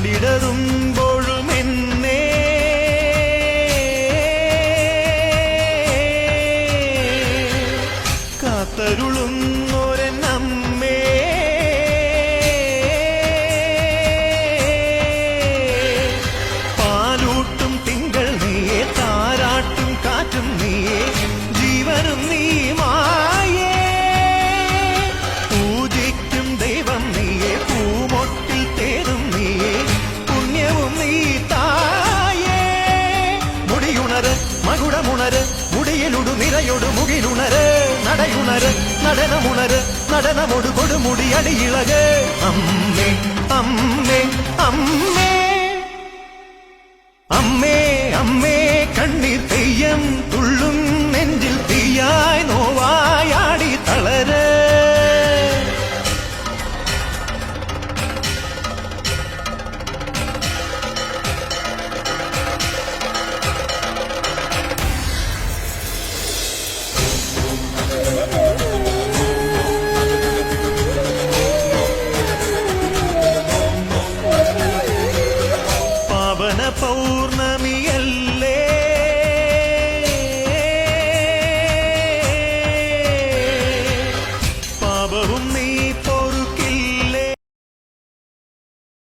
കാലിടറുമ്പോഴും എന്നെ നടനമുണര് മുടിയിലുടു നിരയൊടു മുകിലുണര്. നടയുണര് നടനമുണര് നടനമൊടു കൊടുമുടി അടിയിളക്. അമ്മേ അമ്മേ അമ്മേ. അമ്മേ അമ്മേ കണ്ണീർ തെയ്യം Oh.